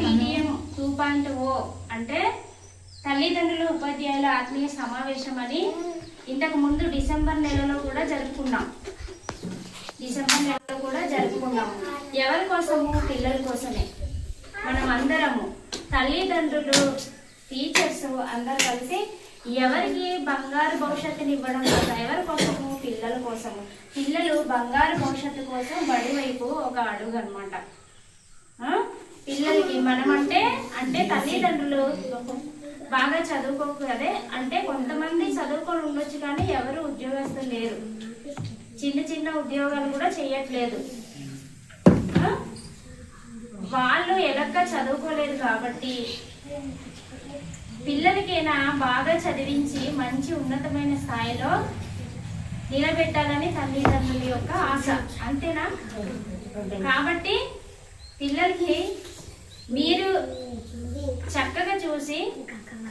TDM two point ఓ అంటే తల్లిదండ్రుల ఉపాధ్యాయుల ఆత్మీయ సమావేశం అని ఇంతకు ముందు డిసెంబర్ నెలలో కూడా జరుపుకున్నాం. డిసెంబర్ నెలలో కూడా జరుపుకున్నాము ఎవరి కోసము? పిల్లల కోసమే. మనం అందరము తల్లిదండ్రులు టీచర్స్ అందరు కలిసి ఎవరికి బంగారు భవిష్యత్తుని ఇవ్వడం కోసం ఎవరి కోసము? పిల్లల కోసము. పిల్లలు బంగారు భవిష్యత్తు కోసం బడివైపు ఒక అడుగు అనమాట మనం అంటే అంటే తల్లిదండ్రులు బాగా చదువుకోకు అదే అంటే కొంతమంది చదువుకొని ఉండొచ్చు కానీ ఎవరు ఉద్యోగస్తులు లేరు. చిన్న చిన్న ఉద్యోగాలు కూడా చేయట్లేదు. వాళ్ళు ఎలక్క చదువుకోలేదు కాబట్టి పిల్లలకైనా బాగా చదివించి మంచి ఉన్నతమైన స్థాయిలో నిలబెట్టాలని తల్లిదండ్రుల యొక్క ఆశ. అంతేనా? కాబట్టి పిల్లలకి మీరు చక్కగా చూసి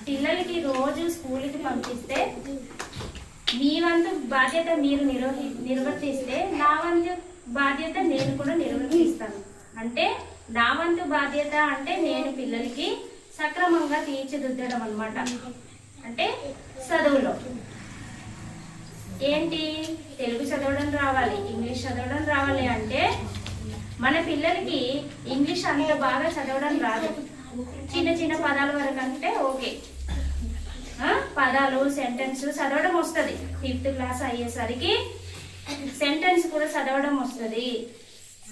పిల్లలకి రోజు స్కూల్కి పంపిస్తే మీ వంతు బాధ్యత మీరు నిర్వహి నిర్వర్తిస్తే నా వంతు బాధ్యత నేను కూడా నిర్వర్తిస్తాను. అంటే నా వంతు బాధ్యత అంటే నేను పిల్లలకి సక్రమంగా తీర్చిదిద్దడం అనమాట అంటే చదువులో. ఏంటి? తెలుగు చదవడం రావాలి ఇంగ్లీష్ చదవడం రావాలి అంటే మన పిల్లలకి ఇంగ్లీష్ అంత బాగా చదవడం రాదు. చిన్న చిన్న పదాల వరకు అంటే ఓకే. పదాలు సెంటెన్స్ చదవడం వస్తుంది. ఫిఫ్త్ క్లాస్ అయ్యేసరికి సెంటెన్స్ కూడా చదవడం వస్తుంది.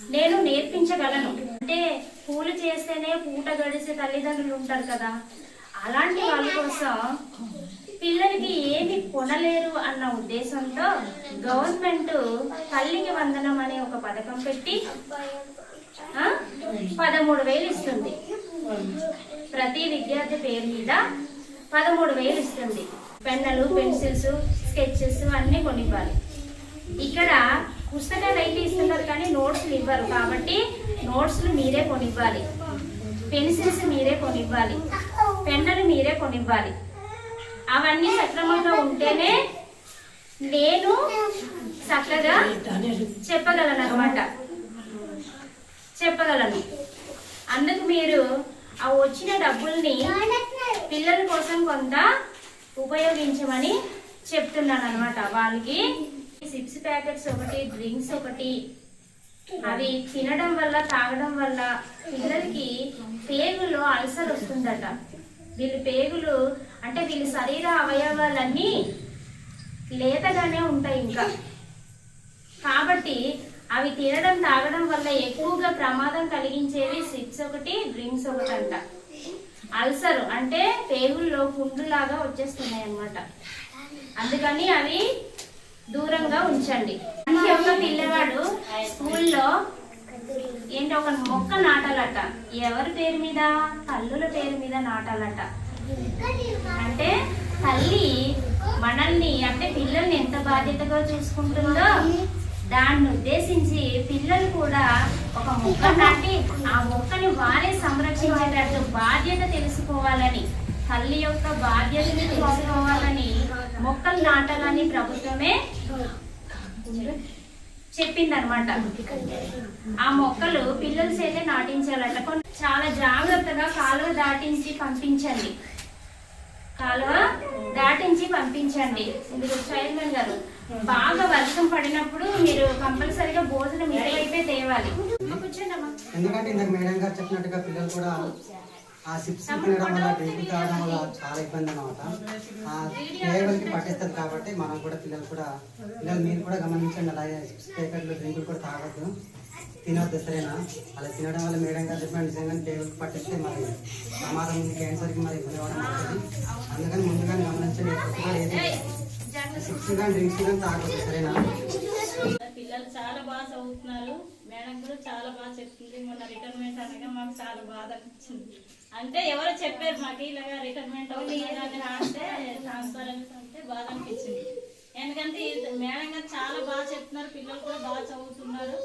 నేను నేర్పించగలను. అంటే పూలు చేస్తేనే పూట గడిచే తల్లిదండ్రులు ఉంటారు కదా. అలాంటి వాళ్ళ కోసం పిల్లలకి ఏమి కొనలేరు అన్న ఉద్దేశంతో గవర్నమెంట్ తల్లికి వందనం అనే ఒక పథకం పెట్టి పదమూడు వేలు ఇస్తుంది. ప్రతి విద్యార్థి పేరు మీద పదమూడు వేలు ఇస్తుంది. పెన్నులు పెన్సిల్స్ స్కెచెస్ అన్నీ కొనివ్వాలి. ఇక్కడ పుస్తకాలు అయితే ఇస్తున్నారు కానీ నోట్స్లు ఇవ్వరు. కాబట్టి నోట్స్లు మీరే కొనివ్వాలి. పెన్సిల్స్ మీరే కొనివ్వాలి. పెన్నులు మీరే కొనివ్వాలి. అవన్నీ సక్రమంగా ఉంటేనే నేను చక్కగా చెప్పగలను అనమాట చెప్పగలను. అందుకు మీరు ఆ వచ్చిన డబ్బుల్ని పిల్లల కోసం కొంత ఉపయోగించమని చెప్తున్నాను అనమాట వాళ్ళకి సిప్స్ ప్యాకెట్స్ ఒకటి డ్రింక్స్ ఒకటి. అవి తినడం వల్ల తాగడం వల్ల పిల్లలకి పేగుల్లో అల్సర్ వస్తుందట. వీళ్ళు పేగులు అంటే వీళ్ళ శరీర అవయవాలన్నీ లేతగానే ఉంటాయి ఇంకా. కాబట్టి అవి తినడం తాగడం వల్ల ఎక్కువగా ప్రమాదం కలిగించేవి సిప్స్ ఒకటి డ్రింక్స్ ఒకటి అంట అల్సర్ అంటే పేగుల్లో పుండులాగా వచ్చేస్తున్నాయి అన్నమాట అందుకని అవి దూరంగా ఉంచండి. ప్రతి ఒక పిల్లవాడు స్కూల్లో ఏంటి ఒక మొక్క నాటాలట. ఎవరి పేరు మీద? తల్లుల పేరు మీద నాటాలట. అంటే తల్లి మనల్ని అంటే పిల్లల్ని ఎంత బాధ్యతగా చూసుకుంటుందో దాన్ని ఉద్దేశించి పిల్లలు కూడా ఒక మొక్క నాటి ఆ మొక్కని వారే సంరక్షించేటట్టు బాధ్యత తెలుసుకోవాలని తల్లి యొక్క బాధ్యతని తెలుసుకోవాలని మొక్కలు నాటాలని ప్రభుత్వమే చెప్పిందనమాట ఆ మొక్కలు పిల్లల చేతే నాటించాలట. చాలా జాగ్రత్తగా కాలువ దాటించి పంపించండి. కాలువ దాటించి పంపించండి. ఇందులో చైర్మన్ గారు? బాగా వర్షం పడినప్పుడు మీరు కంపల్సరిగా భోజనం ఇటువైపే తేవాలి. ఎందుకంటే ఇందాక మేడం గారు చెప్పినట్టుగా పిల్లలు కూడా ఆ సిప్స్ తినడం వల్ల డేబీ తాగడం వల్ల చాలా ఇబ్బంది అనమాట ఆ పేగులకి పట్టిస్తుంది కాబట్టి మనం కూడా పిల్లలు కూడా పిల్లలు మీరు కూడా గమనించండి. అలాగే సిప్స్ ప్యాకెట్లు డ్రింకులు కూడా తాగొద్దు. తినొద్దు సరేనా? అలా తినడం వల్ల మేడం గారు చెప్పిన నిజంగా పేగులకి పట్టిస్తే మరి ప్రమాదం ఉంది క్యాన్సర్కి మరి ఇబ్బంది అవ్వడం అవుతుంది. అందుకని ముందుగానే గమనించండి సిప్స్ కానీ డ్రింక్స్ కానీ తాగొద్దు సరేనా? పిల్లలు చాలా బాగా చదువుతున్నారు. మేడం కూడా చాలా బాగా చెప్తుంది. మొన్న రిటైర్మెంట్ అనగా మాకు చాలా బాధ అనిపించింది. అంటే ఎవరో చెప్పారు మాకు ఇలాగా రిటైర్మెంట్ అవుతుంది అని రాస్తే ట్రాన్స్ఫరెన్స్ అంటే బాధ అనిపించింది. ఎందుకంటే మేడం గారు చాలా బాగా చెప్తున్నారు. పిల్లలు కూడా బాగా చదువుతున్నారు.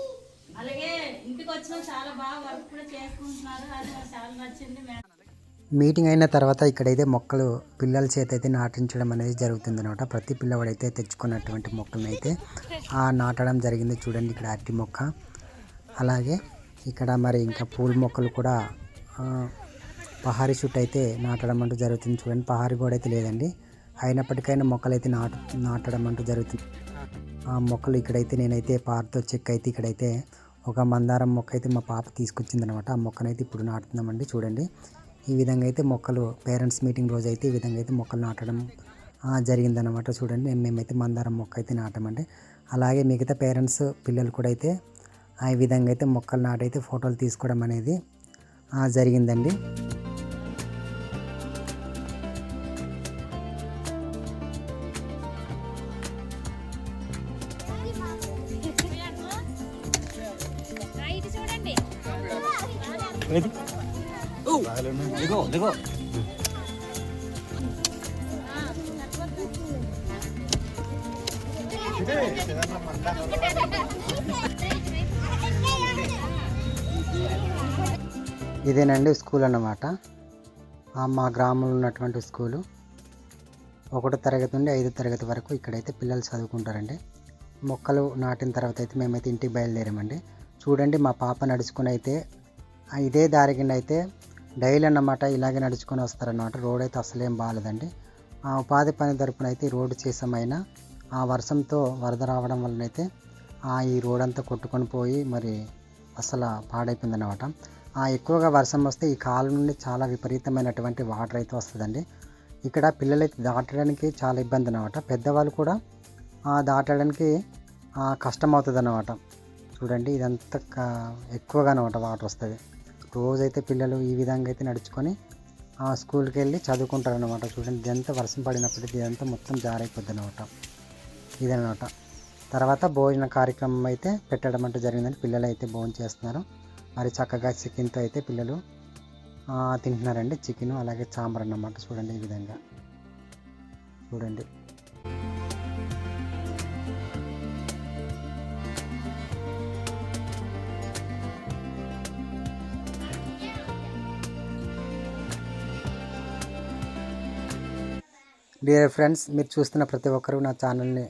అలాగే ఇంటికి వచ్చిన చాలా బాగా వర్క్ కూడా చేసుకుంటున్నారు. అది చాలా నచ్చింది మేడం. మీటింగ్ అయిన తర్వాత ఇక్కడైతే మొక్కలు పిల్లల చేత అయితే నాటించడం అనేది జరుగుతుంది అనమాట ప్రతి పిల్లవాడైతే తెచ్చుకున్నటువంటి మొక్కలను అయితే ఆ నాటడం జరిగింది. చూడండి ఇక్కడ అరటి మొక్క. అలాగే ఇక్కడ మరి ఇంకా పూల మొక్కలు కూడా పహారీ షూట్ అయితే నాటడం అంటూ జరుగుతుంది. చూడండి పహారీ కూడా అయితే లేదండి. అయినప్పటికైనా మొక్కలు అయితే నాటు నాటడం అంటూ జరుగుతుంది. ఆ మొక్కలు ఇక్కడైతే నేనైతే పారతో చెక్ అయితే ఇక్కడైతే ఒక మందారం మొక్క అయితే మా పాప తీసుకొచ్చింది అనమాట ఆ మొక్కనైతే ఇప్పుడు నాటుతున్నామండి. చూడండి. ఈ విధంగా అయితే మొక్కలు పేరెంట్స్ మీటింగ్ రోజు అయితే ఈ విధంగా అయితే మొక్కలు నాటడం జరిగిందనమాట చూడండి. మేమైతే మందారం మొక్క అయితే నాటమండి. అలాగే మిగతా పేరెంట్స్ పిల్లలు కూడా అయితే ఆ ఈ విధంగా అయితే మొక్కలు నాటైతే ఫోటోలు తీసుకోవడం అనేది జరిగిందండి. ఇదేనండి స్కూల్ అన్నమాట. మా గ్రామంలో ఉన్నటువంటి స్కూలు. ఒకటో తరగతి నుండి ఐదో తరగతి వరకు ఇక్కడైతే పిల్లలు చదువుకుంటారండి. మొక్కలు నాటిన తర్వాత అయితే మేమైతే ఇంటికి బయలుదేరామండి. చూడండి మా పాప నడుచుకుని అయితే ఇదే దారి కింద అయితే డైలీ అన్నమాట ఇలాగే నడుచుకొని వస్తారన్నమాట. రోడ్ అయితే అసలేం బాగాలేదండి ఆ ఉపాధి పని తరపున అయితే ఈ రోడ్డు చేసామైనా ఆ వర్షంతో వరద రావడం వలన అయితే ఆ ఈ రోడ్ అంతా కొట్టుకొని పోయి మరి అసలు పాడైపోయింది అనమాట ఆ ఎక్కువగా వర్షం వస్తే ఈ కాలు నుండి చాలా విపరీతమైనటువంటి వాటర్ అయితే వస్తుందండి. ఇక్కడ పిల్లలైతే దాటడానికి చాలా ఇబ్బంది అనమాట పెద్దవాళ్ళు కూడా ఆ దాటడానికి కష్టం అవుతుంది అన్నమాట చూడండి ఇదంతా ఎక్కువగా అనమాట వాటర్ వస్తుంది. రోజైతే పిల్లలు ఈ విధంగా అయితే నడుచుకొని ఆ స్కూల్కి వెళ్ళి చదువుకుంటారు అనమాట చూడండి. ఇదంతా వర్షం పడినప్పటికీ ఇదంతా మొత్తం జారైపోద్ది అనమాట ఇదనమాట తర్వాత భోజన కార్యక్రమం అయితే పెట్టడం అంటూ జరిగిందని పిల్లలు అయితే భోజనం చేస్తున్నారు. మరి చక్కగా చికెన్తో అయితే పిల్లలు తింటున్నారండి. చికెన్ అలాగే సాంబార్ అన్నమాట చూడండి ఈ విధంగా. చూడండి. డియర్ ఫ్రెండ్స్ మీరు చూస్తున్న ప్రతి ఒక్కరూ నా ఛానల్ని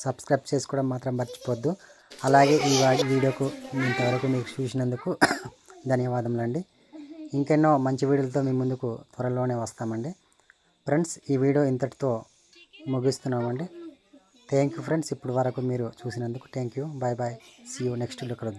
సబ్స్క్రైబ్ చేసుకోవడం మాత్రం మర్చిపోద్దు. అలాగే ఈ వీడియోకు ఇంతవరకు మీకు చూసినందుకు ధన్యవాదములు అండి ఇంకెన్నో మంచి వీడియోలతో మీ ముందుకు త్వరలోనే వస్తామండి. ఫ్రెండ్స్ ఈ వీడియో ఇంతటితో ముగిస్తున్నామండి. థ్యాంక్ యూ ఫ్రెండ్స్ ఇప్పటి వరకు మీరు చూసినందుకు thank you bye bye see you next video కలుద్దాం.